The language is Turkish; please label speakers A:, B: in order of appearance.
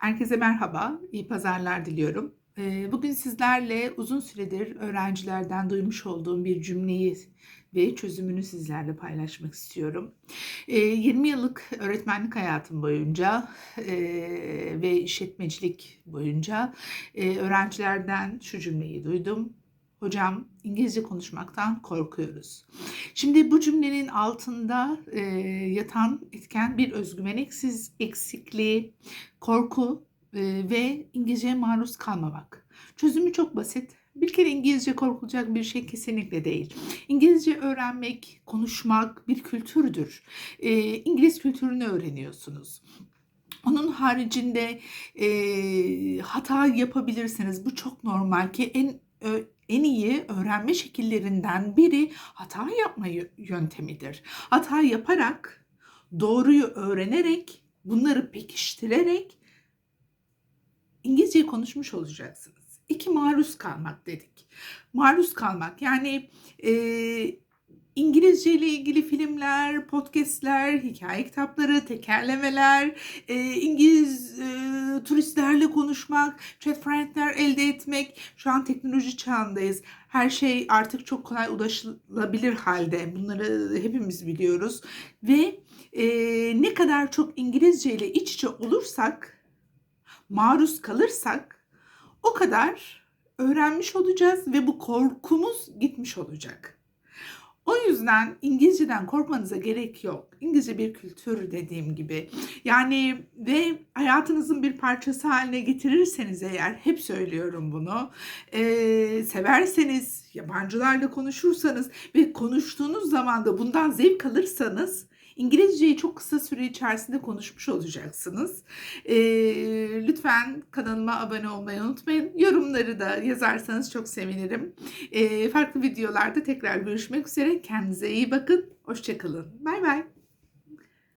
A: Herkese merhaba, iyi pazarlar diliyorum. Eee, bugün sizlerle uzun süredir öğrencilerden duymuş olduğum bir cümleyi ve çözümünü sizlerle paylaşmak istiyorum. Eee, 20 yıllık öğretmenlik hayatım boyunca eee, ve işletmecilik boyunca eee, öğrencilerden şu cümleyi duydum. Hocam İngilizce konuşmaktan korkuyoruz. Şimdi bu cümlenin altında eee, yatan etken bir özgüven eksikliği, korku eee, ve İngilizceye maruz kalmamak. Çözümü çok basit. Bir kere İngilizce korkulacak bir şey kesinlikle değil. İngilizce öğrenmek, konuşmak bir kültürdür. Eee, İngiliz kültürünü öğreniyorsunuz. Onun haricinde eee, hata yapabilirsiniz. Bu çok normal ki en ö- en iyi öğrenme şekillerinden biri hata yapma yö- yöntemidir. Hata yaparak, doğruyu öğrenerek, bunları pekiştirerek İngilizceyi konuşmuş olacaksınız. İki maruz kalmak dedik. Maruz kalmak yani e, İngilizce ile ilgili filmler, podcastler, hikaye kitapları, tekerlemeler, e, turistlerle konuşmak, chat friendler elde etmek. Şu an teknoloji çağındayız. Her şey artık çok kolay ulaşılabilir halde. Bunları hepimiz biliyoruz. Ve e, ne kadar çok İngilizce ile iç içe olursak maruz kalırsak o kadar öğrenmiş olacağız ve bu korkumuz gitmiş olacak. O yüzden İngilizceden korkmanıza gerek yok. İngilizce bir kültür dediğim gibi. Yani ve hayatınızın bir parçası haline getirirseniz eğer, hep söylüyorum bunu. eee, severseniz, yabancılarla konuşursanız ve konuştuğunuz zaman da bundan zevk alırsanız İngilizceyi çok kısa süre içerisinde konuşmuş olacaksınız. Eee, lütfen kanalıma abone olmayı unutmayın. Yorumları da yazarsanız çok sevinirim. Eee, farklı videolarda tekrar görüşmek üzere. Kendinize iyi bakın. Hoşçakalın. Bay bay.